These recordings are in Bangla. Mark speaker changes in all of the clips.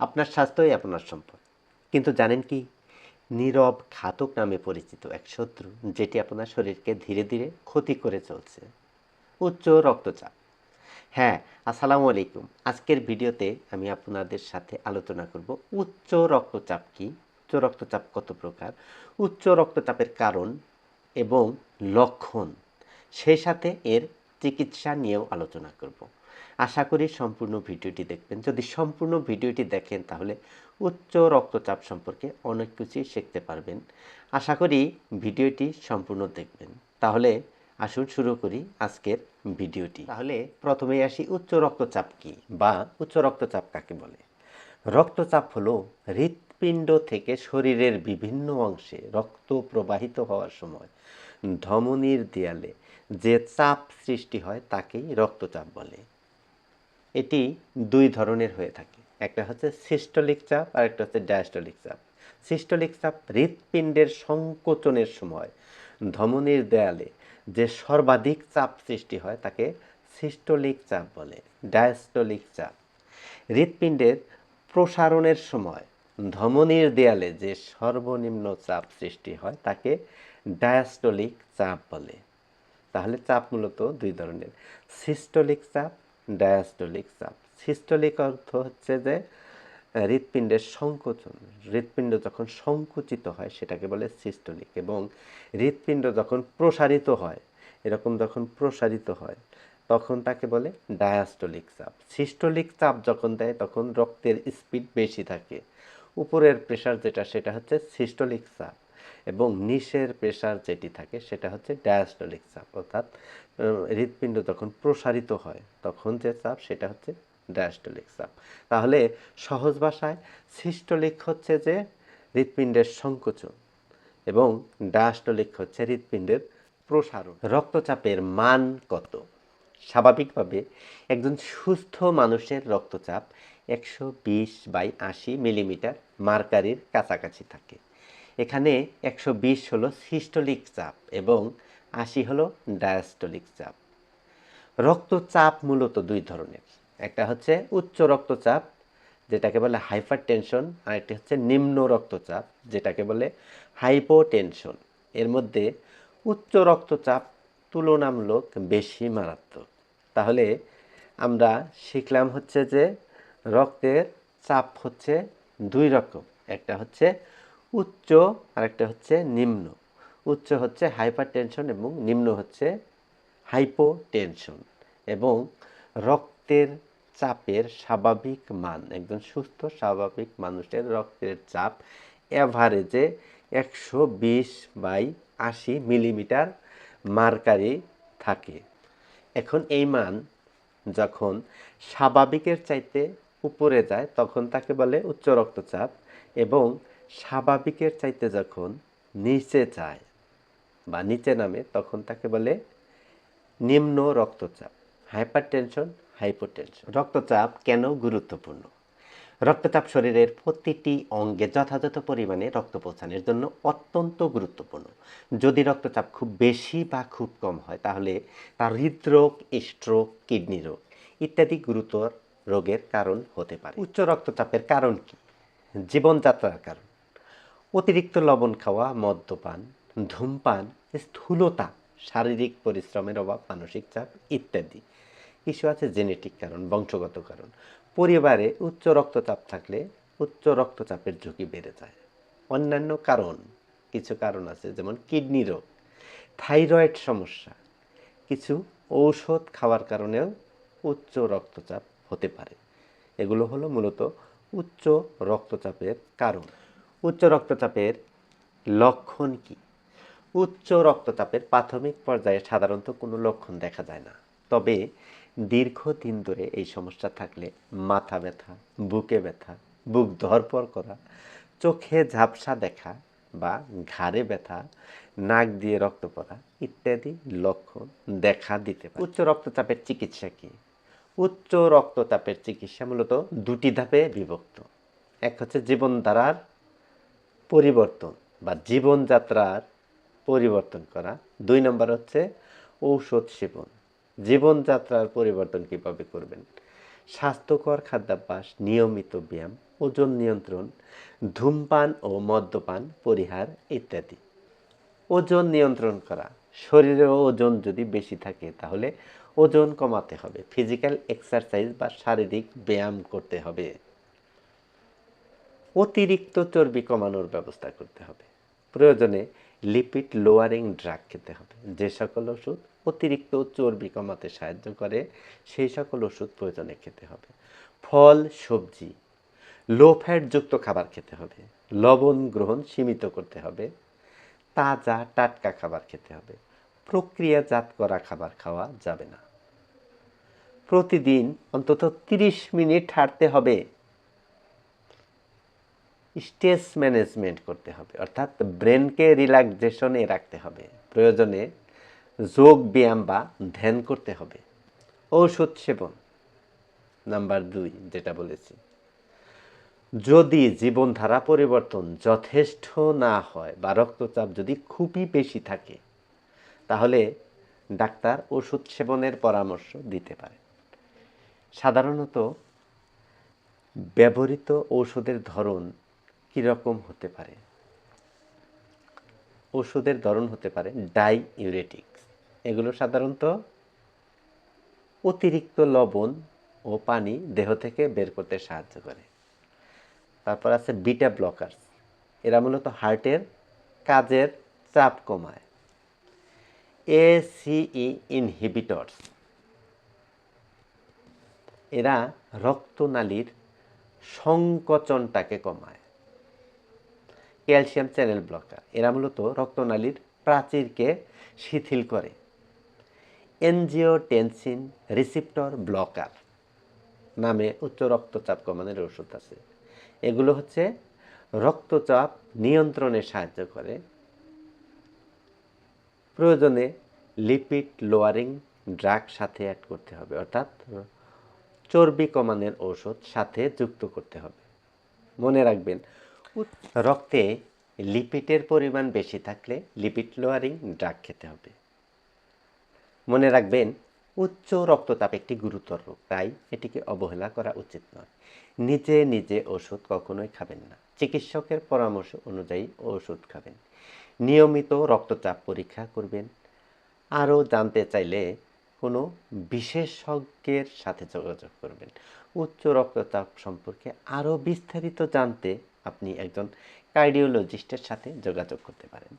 Speaker 1: আপনার স্বাস্থ্যই আপনার সম্পদ। কিন্তু জানেন কি? নীরব ঘাতক নামে পরিচিত এক শত্রু, যেটি আপনার শরীরকে ধীরে ধীরে ক্ষতি করে চলছে। উচ্চ রক্তচাপ। হ্যাঁ আসসালামু আলাইকুম। আজকের ভিডিওতে আমি আপনাদের সাথে আলোচনা করব উচ্চ রক্তচাপ কি? উচ্চ রক্তচাপ কত প্রকার? উচ্চ রক্তচাপের কারণ এবং লক্ষণ। সেই সাথে এর চিকিৎসা নিয়েও আলোচনা করব। আশা করি সম্পূর্ণ ভিডিওটি দেখবেন। যদি সম্পূর্ণ ভিডিওটি দেখেন, তাহলে উচ্চ রক্তচাপ সম্পর্কে অনেক কিছুই শিখতে পারবেন। আশা করি ভিডিওটি সম্পূর্ণ দেখবেন। তাহলে আসুন শুরু করি আজকের ভিডিওটি। তাহলে প্রথমেই আসি, উচ্চ রক্তচাপ কি বা উচ্চ রক্তচাপ কাকে বলে? রক্তচাপ হলো হৃৎপিণ্ড থেকে শরীরের বিভিন্ন অংশে রক্ত প্রবাহিত হওয়ার সময় ধমনীর দেয়ালে যে চাপ সৃষ্টি হয়, তাকেই রক্তচাপ বলে। এটি দুই ধরনের হয়ে থাকে। একটা হচ্ছে সিস্টোলিক চাপ আর একটা হচ্ছে ডায়াস্টোলিক চাপ। সিস্টোলিক চাপ হৃৎপিণ্ডের সংকোচনের সময়, ধমনীর দেয়ালে যে সর্বাধিক চাপ সৃষ্টি হয় তাকে সিস্টোলিক চাপ বলে ডায়াস্টোলিক চাপ। হৃৎপিণ্ডের প্রসারণের সময়, ধমনীর দেয়ালে যে সর্বনিম্ন চাপ সৃষ্টি হয় তাকে ডায়াস্টোলিক চাপ বলে। তাহলে চাপ মূলত দুই ধরনের সিস্টোলিক চাপ ডায়াস্টোলিক চাপ সিস্টোলিক অর্থ হচ্ছে যে, হৃৎপিণ্ডের সংকোচন। হৃৎপিণ্ড যখন সংকুচিত হয়, সেটাকে বলে সিস্টোলিক। এবং হৃৎপিণ্ড যখন প্রসারিত হয়, এরকম যখন প্রসারিত হয়, তখন তাকে বলে ডায়াস্টোলিক চাপ সিস্টোলিক চাপ যখন দেয়, তখন রক্তের স্পিড বেশি থাকে। উপরের প্রেশার যেটা, সেটা হচ্ছে সিস্টোলিক চাপ। এবং নিচের প্রেশার যেটি থাকে সেটা হচ্ছে ডায়াস্টোলিক চাপ, অর্থাৎ হৃৎপিণ্ড যখন প্রসারিত হয়, তখন যে চাপ সেটা হচ্ছে ডায়াস্টোলিক চাপ। তাহলে সহজ ভাষায় সিস্টোলিক হচ্ছে যে হৃৎপিণ্ডের সংকোচন এবং ডায়াস্টোলিক হচ্ছে হৃৎপিণ্ডের প্রসারণ। রক্তচাপের মান কত? স্বাভাবিকভাবে একজন সুস্থ মানুষের রক্তচাপ একশো বিশ বাই আশি মিলিমিটার মার্কারির কাছাকাছি থাকে। এখানে একশো বিশ হলো সিস্টোলিক চাপ এবং আশি হলো ডায়াস্টোলিক চাপ। রক্তচাপ মূলত দুই ধরনের। একটা হচ্ছে উচ্চ রক্তচাপ, যেটাকে বলে হাইপার টেনশন আর একটি হচ্ছে নিম্ন রক্তচাপ, যেটাকে বলে হাইপোটেনশন। এর মধ্যে উচ্চ রক্তচাপ তুলনামূলক বেশি মারাত্মক। তাহলে আমরা শিখলাম হচ্ছে যে রক্তের চাপ হচ্ছে দুই রকম। একটা হচ্ছে উচ্চ আর একটা হচ্ছে নিম্ন। উচ্চ হচ্ছে হাইপার টেনশন এবং নিম্ন হচ্ছে হাইপোটেনশন এবং রক্তের চাপের স্বাভাবিক মান, একজন সুস্থ স্বাভাবিক মানুষের রক্তের চাপ অ্যাভারেজে একশো বিশ বাই আশি মিলিমিটার মার্কারি থাকে। এখন এই মান যখন স্বাভাবিকের চাইতে উপরে যায়, তখন তাকে বলে উচ্চ রক্তচাপ এবং স্বাভাবিকের চাইতে যখন নিচে যায় বা নিচে নামে, তখন তাকে বলে নিম্ন রক্তচাপ হাইপার হাইপারটেনশন, হাইপোটেনশন। রক্তচাপ কেন গুরুত্বপূর্ণ? রক্তচাপ শরীরের প্রতিটি অঙ্গে যথাযথ পরিমাণে রক্ত পৌঁছানোর জন্য অত্যন্ত গুরুত্বপূর্ণ। যদি রক্তচাপ খুব বেশি বা খুব কম হয়, তাহলে তার হৃদরোগ, স্ট্রোক, কিডনি রোগ ইত্যাদি গুরুতর রোগের কারণ হতে পারে। উচ্চ রক্তচাপের কারণ কি? জীবনযাত্রার কারণ। অতিরিক্ত লবণ খাওয়া, মদ্যপান, ধূমপান, স্থূলতা, শারীরিক পরিশ্রমের অভাব, মানসিক চাপ ইত্যাদি। কিছু আছে জেনেটিক কারণ, বংশগত কারণ। পরিবারে উচ্চ রক্তচাপ থাকলে উচ্চ রক্তচাপের ঝুঁকি বেড়ে যায়। অন্যান্য কারণ, কিছু কারণ আছে যেমন কিডনি রোগ, থাইরয়েড সমস্যা। কিছু ঔষধ খাওয়ার কারণেও উচ্চ রক্তচাপ হতে পারে। এগুলো হলো মূলত উচ্চ রক্তচাপের কারণ। উচ্চ রক্তচাপের লক্ষণ কি? উচ্চ রক্তচাপের প্রাথমিক পর্যায়ে সাধারণত কোনো লক্ষণ দেখা যায় না। তবে দীর্ঘদিন ধরে এই সমস্যা থাকলে মাথা ব্যথা, বুকে ব্যথা, বুক ধরপর করা, চোখে ঝাপসা দেখা বা ঘাড়ে ব্যথা, নাক দিয়ে রক্ত পড়া ইত্যাদি লক্ষণ দেখা দিতে পারে। উচ্চ রক্তচাপের চিকিৎসা কি? উচ্চ রক্তচাপের চিকিৎসা মূলত দুটি ধাপে বিভক্ত। এক হচ্ছে জীবনধারার পরিবর্তন বা জীবনযাত্রার পরিবর্তন করা। দুই নম্বর হচ্ছে ঔষধ সেবন। জীবনযাত্রার পরিবর্তন কীভাবে করবেন? স্বাস্থ্যকর খাদ্যাভ্যাস, নিয়মিত ব্যায়াম, ওজন নিয়ন্ত্রণ, ধূমপান ও মদ্যপান, পরিহার ইত্যাদি। ওজন নিয়ন্ত্রণ করা। শরীরে ওজন যদি বেশি থাকে তাহলে ওজন কমাতে হবে। ফিজিক্যাল এক্সারসাইজ বা শারীরিক ব্যায়াম করতে হবে। অতিরিক্ত চর্বি কমানোর ব্যবস্থা করতে হবে। প্রয়োজনে লিপিড লোয়ারিং ড্রাগ খেতে হবে। যে সকল ওষুধ অতিরিক্ত চর্বি কমাতে সাহায্য করে, সেই সকল ওষুধ প্রয়োজনে খেতে হবে। ফল, সবজি লো ফ্যাটযুক্ত খাবার খেতে হবে। লবণ গ্রহণ সীমিত করতে হবে। তাজা, টাটকা খাবার খেতে হবে। প্রক্রিয়াজাত করা খাবার খাওয়া যাবে না। প্রতিদিন অন্তত তিরিশ মিনিট হাঁটতে হবে। স্ট্রেস ম্যানেজমেন্ট করতে হবে। অর্থাৎ ব্রেনকে রিল্যাক্সেশনে রাখতে হবে। প্রয়োজনে যোগ ব্যায়াম বা ধ্যান করতে হবে। ঔষধ সেবন, নাম্বার দুই, যেটা বলেছি। যদি জীবনধারা পরিবর্তন যথেষ্ট না হয় বা রক্তচাপ যদি খুবই বেশি থাকে, তাহলে ডাক্তার ওষুধ সেবনের পরামর্শ দিতে পারে। সাধারণত ব্যবহৃত ঔষধের ধরন কীরকম হতে পারে? ওষুধের ধরন হতে পারে ডাই ইউরেটিক্স এগুলো সাধারণত অতিরিক্ত লবণ ও পানি দেহ থেকে বের করতে সাহায্য করে। তারপর আছে বিটা ব্লকার্স। এরা মূলত হার্টের কাজের চাপ কমায়। এ এসিই ইনহিবিটরস। এরা রক্তনালীর সংকোচনটাকে কমায়। ক্যালসিয়াম চ্যানেল ব্লকার এরা মূলত রক্তনালীর প্রাচীরকে শিথিল করে। এনজিওটেনসিন রিসিপ্টর ব্লকার নামে উচ্চ রক্তচাপ কমানোর ওষুধ আছে। এগুলো হচ্ছে রক্তচাপ নিয়ন্ত্রণে সাহায্য করে। প্রয়োজনে লিপিড লোয়ারিং ড্রাগ সাথে অ্যাড করতে হবে, অর্থাৎ চর্বি কমানোর ঔষধ সাথে যুক্ত করতে হবে। মনে রাখবেন রক্তে লিপিডের পরিমাণ বেশি থাকলে লিপিড লোয়ারিং ড্রাগ খেতে হবে। মনে রাখবেন, উচ্চ রক্তচাপ একটি গুরুতর রোগ, তাই এটিকে অবহেলা করা উচিত নয়। নিজে নিজে ওষুধ কখনোই খাবেন না। চিকিৎসকের পরামর্শ অনুযায়ী ওষুধ খাবেন। নিয়মিত রক্তচাপ পরীক্ষা করবেন। আরও জানতে চাইলে কোনো বিশেষজ্ঞের সাথে যোগাযোগ করবেন। উচ্চ রক্তচাপ সম্পর্কে আরও বিস্তারিত জানতে আপনি একজন কার্ডিওলজিস্টের সাথে যোগাযোগ করতে পারেন।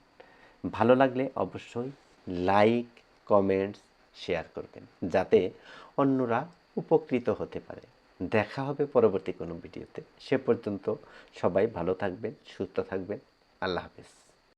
Speaker 1: ভালো লাগলে অবশ্যই লাইক, কমেন্টস, শেয়ার করবেন, যাতে অন্যরা উপকৃত হতে পারে। দেখা হবে পরবর্তী কোনো ভিডিওতে। সে পর্যন্ত সবাই ভালো থাকবেন, সুস্থ থাকবেন। আল্লাহ হাফেজ।